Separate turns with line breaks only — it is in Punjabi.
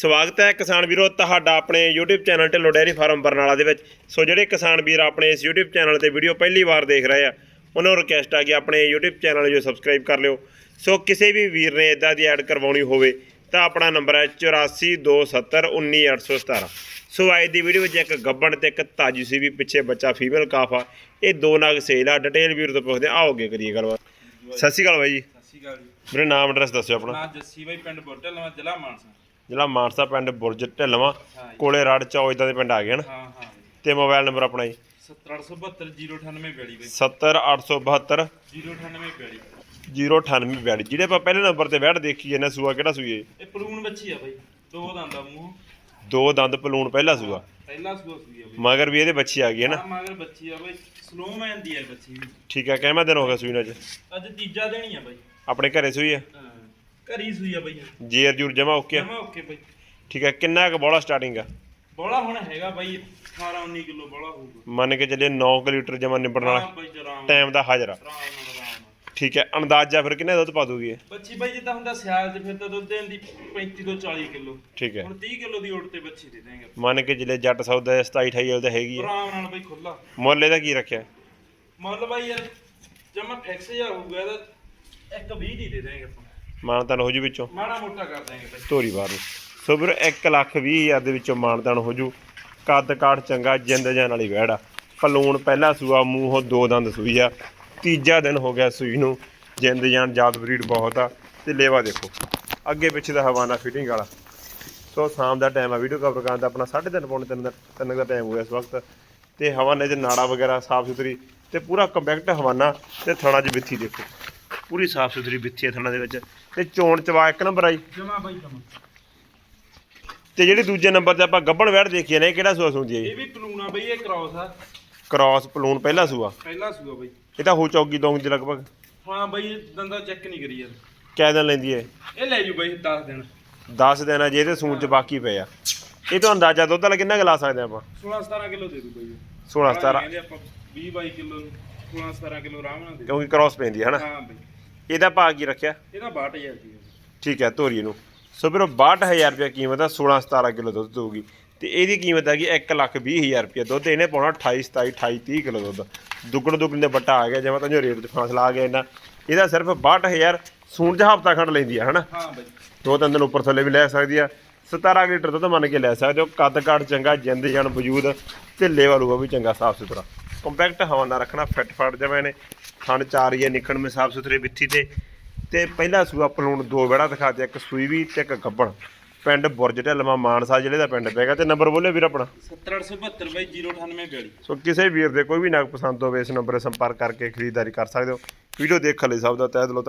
ਸਵਾਗਤ ਹੈ ਕਿਸਾਨ ਵੀਰੋ ਤੁਹਾਡਾ ਆਪਣੇ YouTube channel Dhillon dairy farm Barnala ਦੇ ਵਿੱਚ। ਸੋ ਜਿਹੜੇ ਕਿਸਾਨ ਵੀਰ ਆਪਣੇ ਇਸ YouTube ਚੈਨਲ ਤੇ ਵੀਡੀਓ ਪਹਿਲੀ ਵਾਰ ਦੇਖ ਰਹੇ ਆ ਉਹਨਾਂ ਨੂੰ ਰਿਕਵੈਸਟ ਆ ਕਿ ਆਪਣੇ YouTube ਚੈਨਲ ਨੂੰ ਸਬਸਕ੍ਰਾਈਬ ਕਰ ਲਿਓ। ਸੋ ਕਿਸੇ ਵੀ ਵੀਰ ਨੇ ਇਦਾਂ ਦੀ ਐਡ ਕਰਵਾਉਣੀ ਹੋਵੇ ਤਾਂ ਆਪਣਾ ਨੰਬਰ ਹੈ 8427191817 ਸੋ ਅੱਜ ਦੀ ਵੀਡੀਓ ਵਿੱਚ ਇੱਕ ਗੱਬਣ ਤੇ ਇੱਕ ਤਾਜੀ ਸੀ ਵੀ ਪਿੱਛੇ ਬੱਚਾ ਫੀਮੇਲ ਕਾਫ। ਆ ਇਹ ਦੋ ਨਾਗ ਸੇਲ ਆ ਡਿਟੇਲ ਵੀਰ ਤੋਂ ਪੁੱਛਦੇ ਆ ਆਓ ਅੱਗੇ ਕਰੀਏ ਗੱਲਬਾਤ। ਸਤਿ ਸ਼੍ਰੀ ਅਕਾਲ ਬਾਈ ਜੀ।
ਸਤਿ ਸ਼੍ਰੀ ਅਕਾਲ ਜੀ।
ਮੇਰੇ ਨਾਮ ਐਡਰੈਸ ਦੱਸਿਓ ਆਪਣਾ।
ਨਾਂ ਜੱਸੀ ਬਾਈ ਪਿੰਡ ਬੋਟਲ ਨਵਾਂ ਜ਼ਿਲ੍ਹਾ ਮਾਨਸਾ।
ਜਿਹੜਾ ਮਾਨਸਾ ਪਿੰਡ ਬੁਰਜ ਢਿੱਲਵਾਂ। ਕੋਲੇ ਰੜ ਚੌ ਇਦਾਂ ਦੇ ਪਿੰਡ ਆ ਗਏ ਹਨ।
ਹਾਂ ਹਾਂ।
ਤੇ ਮੋਬਾਈਲ ਨੰਬਰ ਆਪਣਾ ਜੀ।
70872 098 ਬਈ
70872
098
098 ਜਿਹੜੇ ਆਪਾਂ ਪਹਿਲੇ ਨੰਬਰ ਤੇ ਬੈਠ ਦੇਖੀ ਇਹਨੇ ਸੂਆ ਕਿਹੜਾ ਸੂਏ
ਇਹ ਪਲੂਣ ਬੱਚੀ ਆ ਬਾਈ। ਦੋ ਦੰਦਾ ਮੂੰਹ।
ਦੋ ਦੰਦ ਪਲੂਣ ਪਹਿਲਾ ਸੂਆ।
ਪਹਿਲਾ ਸੂਆ ਸੂਈ ਆ ਬਾਈ।
ਮਗਰ ਵੀ ਇਹਦੇ ਬੱਚੀ ਆ ਗਈ ਹੈ ਨਾ।
ਮਗਰ ਬੱਚੀ ਆ ਬਾਈ। ਸਲੋ ਮੈਨ ਦੀ ਆ ਬੱਚੀ ਵੀ।
ਠੀਕ ਹੈ ਕਿੰਨਾ ਦਿਨ ਹੋ ਗਿਆ ਸੂਈ ਨੂੰ ਅੱਜ?
ਅੱਜ ਤੀਜਾ ਦਿਨ ਹੀ ਆ ਬਾਈ।
ਆਪਣੇ ਘਰੇ ਸੂਈ ਹਾਂ।
ਘਰੀ ਸੂਈ ਆ ਬਾਈ।
ਜੇਰ ਜੂਰ ਜਮਾ ਓਕੇ ਆ?
ਜਮਾ ਓਕੇ ਬਾਈ।
ਠੀਕ ਹੈ ਕਿੰਨਾ ਕੁ ਬੋਲਾ ਸਟਾਰਟਿੰਗ ਆ?
ਬੋਲਾ ਹੁਣ ਹੈਗਾ ਬਾਈ 18 19 ਕਿਲੋ ਬੋਲਾ ਹੋਊਗਾ।
ਮੰਨ ਕੇ ਚੱਲੇ 9 ਕੁ ਲੀਟਰ ਜਮਾ ਨਿਬੜਨ ਵਾਲਾ
ਹਾਂ ਬਾਈ ਜਰਾਮ।
ਟਾਈਮ ਦਾ ਹਾਜ਼ਰ ਆ। ਠੀਕ ਹੈ ਅੰਦਾਜ਼ਾ ਫਿਰ ਕਿੰਨੇ ਦੁੱਧ ਪਾ ਦੂਗੀ ਇਹ?
ਬੱਚੀ ਬਾਈ ਜਿੱਦਾਂ ਹੁੰਦਾ ਸਿਆਲ 'ਚ ਫਿਰ ਤਾਂ ਦੁੱਧ ਦੇਣ ਦੀ 35 ਤੋਂ 40 ਕਿਲੋ।
ਠੀਕ ਹੈ।
ਹੁਣ 30 ਕਿਲੋ ਦੀ ਓਟ ਤੇ ਬੱਚੀ ਦੇ ਦੇਂਗੇ
ਮੰਨ ਕੇ ਚੱਲੇ ਜੱਟ ਸੌਦਾ 27 28 ਵਾਲੀ ਤਾਂ ਹੈਗੀ ਆ।
ਆਰਾਮ ਨਾਲ ਬਾਈ ਖੁੱਲਾ
ਮੁੱਲ ਇਹਦਾ ਕੀ ਰੱਖਿਆ?
ਮੁੱਲ ਬਾਈ ਯਾਰ ਜਮਾ ਫਿਕਸ ਜਾ ਹੋਊਗਾ ਇਹਦਾ ਇੱਕ 20 ਦੀ ਦੇ ਦੇਂਗੇ ਆਪਾਂ।
ਮਾਨਤਾਨ ਹੋ ਜੂ ਵਿੱਚੋਂ।
ਮਾੜਾ ਮੋਟਾ ਕਰ ਦੇਂਗੇ ਬਾਈ।
ਧੋਰੀ ਬਾਹਰ ਨੂੰ। ਸੋ ਵੀਰ 1 ਲੱਖ ਵੀਹ ਹਜ਼ਾਰ ਦੇ ਵਿੱਚੋਂ ਮਾਨਤਾਨ ਹੋ ਜੂ। ਕੱਦ ਕਾਠ ਚੰਗਾ ਜਿੰਦ ਜਾਨ ਵਾਲੀ ਵਹਿੜ। ਪਲੂਣ ਪਹਿਲਾ ਸੂਆ ਮੂੰਹੋਂ ਦੋ ਦੰਦ ਸੂਈ ਆ। ਤੀਜਾ ਦਿਨ ਹੋ ਗਿਆ ਸੂਈ ਨੂੰ। ਜਿੰਦ ਜਾਨ ਜਾਤ ਬਰੀਡ ਬਹੁਤ ਆ। ਤੇ ਲੇਵਾ ਦੇਖੋ। ਅੱਗੇ ਪਿੱਛੇ ਦਾ ਹਵਾਨਾ ਫਿਟਿੰਗ ਵਾਲਾ। ਸੋ ਸ਼ਾਮ ਦਾ ਟਾਈਮ ਆ। ਵੀਡੀਓ ਕਵਰ ਕਰਨ ਦਾ ਆਪਣਾ 3:30 ਪੌਣੇ ਤਿੰਨ ਦਾ ਤਿੰਨ ਦਾ ਟਾਈਮ ਹੋ ਗਿਆ ਇਸ ਵਕਤ। ਤੇ ਹਵਾਨੇ 'ਚ ਨਾੜਾ ਵਗੈਰਾ ਸਾਫ਼ ਸੁਥਰੀ ਤੇ ਪੂਰਾ ਕੰਪੈਕਟ ਹਵਾਨਾ ਤੇ ਥਣਾ 'ਚ ਬਿੱਥੀ ਦੇਖੋ। ਪੂਰੀ ਸਾਫ਼ ਸੁਥਰੀ ਬਿੱਥੀ ਹੈ ਥਣਾ ਦੇ ਵਿੱਚ। ਤੇ ਚੋਣ ਚਵਾ ਇੱਕ ਨੰਬਰ ਆਈ।
ਜਮਾ ਬਾਈ ਜਮਾ।
ਤੇ ਜਿਹੜੀ ਦੂਜੇ ਨੰਬਰ ਤੇ ਆਪਾਂ ਗੱਬਣ ਵੈੜ ਦੇਖੀ ਨੇ ਇਹ ਕਿਹੜਾ ਸੂਆ ਸੂੰਦੀ ਹੈ?
ਇਹ ਵੀ ਪਲੂਣਾ ਬਈ ਇਹ ਕ੍ਰਾਸ ਆ।
ਕ੍ਰਾਸ ਪਲੂਣ ਪਹਿਲਾ ਸੂਆ।
ਪਹਿਲਾ ਸੂਆ ਬਈ।
ਇਹ ਤਾਂ ਹੋ ਚੌਗੀ ਦੋਂਗ ਦੇ ਲਗਭਗ।
ਹਾਂ ਬਈ ਦੰਦਾ ਚੈੱਕ ਨਹੀਂ ਕਰੀ ਯਾਰ।
ਕਿਆ ਦਿਨ ਲੈਂਦੀ ਹੈ?
ਇਹ ਲੈ ਜੂ ਬਈ 10 ਦਿਨ।
10 ਦਿਨ ਆ ਜੇ ਇਹਦੇ ਸੂਣ ਚ ਬਾਕੀ ਪਏ ਆ। ਇਹ ਤੋਂ ਅੰਦਾਜ਼ਾ ਦੁੱਧ ਵਾਲਾ ਕਿੰਨਾ ਗਲਾ ਸਕਦੇ ਆਪਾਂ?
16 17 ਕਿਲੋ ਦੇ ਦੂ ਬਈ।
16 17
ਕਹਿੰਦੇ ਆਪਾਂ 20 22 ਕਿਲੋ 16 17 ਕਿਲੋ ਆਰਾਮ ਨਾਲ ਦੇ ਦੂ।
ਕਿਉਂਕਿ ਕ੍ਰਾਸ ਪੈਂਦੀ ਹੈ ਹਨਾ?
ਹਾਂ ਬਈ।
ਇਹਦਾ ਭਾਅ ਕੀ ਰੱਖਿਆ?
ਇਹਦਾ 62000 ਦੀ ਹੈ
ਠੀਕ ਹੈ ਤੋਰੀ ਨੂੰ। ਸੋ ਵੀਰੋ 62000 ਰੁਪਏ ਕੀਮਤ ਆ 16 17 ਕਿਲੋ ਦੁੱਧ ਦਊਗੀ। ਤੇ ਇਹਦੀ ਕੀਮਤ ਹੈਗੀ 1 ਲੱਖ 20 ਹਜ਼ਾਰ ਰੁਪਏ ਦੁੱਧ। ਇਹਨੇ ਪਾਉਣਾ 28 27 28 30 ਕਿਲੋ ਦੁੱਧ। ਦੁੱਗਣ ਦੁੱਗਣ ਦੇ ਬੱਟਾ ਆ ਗਿਆ ਜਿਵੇਂ ਤਾਂ ਜੋ ਰੇਟ ਤੇ ਫਾਸਲਾ ਆ ਗਿਆ ਇਹਨਾਂ ਇਹਦਾ ਸਿਰਫ 62000 ਸੂਣ ਚ ਹਫਤਾ ਖੰਡ ਲੈਂਦੀ ਆ ਹਨਾ?
ਹਾਂ ਬਈ।
ਦੋ ਤਿੰਨ ਦਿਨ ਉੱਪਰ ਥੱਲੇ ਵੀ ਲੈ ਸਕਦੀ ਆ। 17 ਕੁ ਲੀਟਰ ਦੁੱਧ ਮੰਨ ਕੇ ਲੈ ਸਕਦੇ ਹੋ। ਕੱਦ ਕਾਠ ਚੰਗਾ ਜਿੰਦ ਜਾਨ ਵਜੂਦ ਤੇ ਲੇਵਲ ਹੋਊਗਾ ਵੀ ਚੰਗਾ ਸਾਫ਼ ਸੁਥਰਾ ਕੰਪੈਕਟ ਹਵਾ ਨਾਲ ਰੱਖਣਾ ਫਿੱਟ ਫਾਟ ਜਿਵੇਂ ਨੇ। ਥਣ ਚਾਰ ਹੀ ਨਿਕਣ ਮੇ ਸਾਫ਼ ਸੁਥਰੇ ਵਿੱਥੀ ਤੇ। ਤੇ ਪਹਿਲਾ ਸੂਆ ਪਲੂਣ ਦੋ ਵਿਹੜਾ ਦਿਖਾਤੇ ਇੱਕ ਸੂਈ ਵੀ ਤੇ ਇੱਕ ਗੱਬਣ। ਪਿੰਡ ਬੁਰਜ ਢਲਮਾ ਮਾਨਸਾ ਜ਼ਿਲ੍ਹੇ ਦਾ ਪਿੰਡ ਪੈਗਾ ਤੇ ਨੰਬਰ ਬੋਲੇ ਵੀਰ ਆਪਣਾ।
7872 ਬਾਈ 098
ਸੋ ਕਿਸੇ ਵੀਰ ਦੇ ਕੋਈ ਵੀ ਨਗ ਪਸੰਦ ਹੋਵੇ ਇਸ ਨੰਬਰ 'ਤੇ ਸੰਪਰਕ ਕਰਕੇ ਖਰੀਦਦਾਰੀ ਕਰ ਸਕਦੇ ਹੋ। ਵੀਡੀਓ ਦੇਖਣ ਲਈ ਸਭ ਦਾ ਤਹਿ ਦਿਲੋਂ